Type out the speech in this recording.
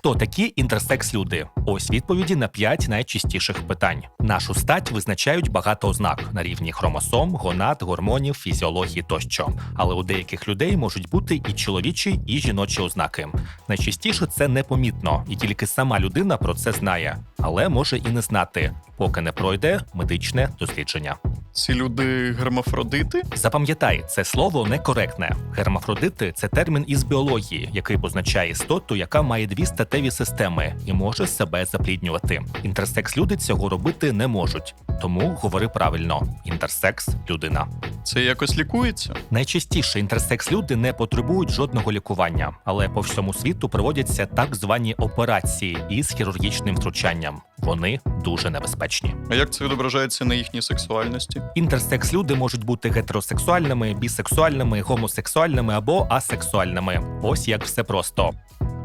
Хто такі інтерсекс люди? Ось відповіді на п'ять найчастіших питань. Нашу стать визначають багато ознак на рівні хромосом, гонад, гормонів, фізіології тощо. Але у деяких людей можуть бути і чоловічі, і жіночі ознаки. Найчастіше це непомітно, і тільки сама людина про це знає, але може і не знати, поки не пройде медичне дослідження. Ці люди гермафродити? Запам'ятай, це слово некоректне. Гермафродити це термін із біології, який позначає істоту, яка має дві статеві системи і може себе запліднювати. Інтерсекс люди цього робити не можуть. Тому говори правильно: інтерсекс людина. Це якось лікується? Найчастіше інтерсекс люди не потребують жодного лікування, але по всьому світу проводяться так звані операції із хірургічним втручанням. Вони дуже небезпечні. А як це відображається на їхній сексуальності? Інтерсекс люди можуть бути гетеросексуальними, бісексуальними, гомосексуальними або асексуальними. Ось як все просто.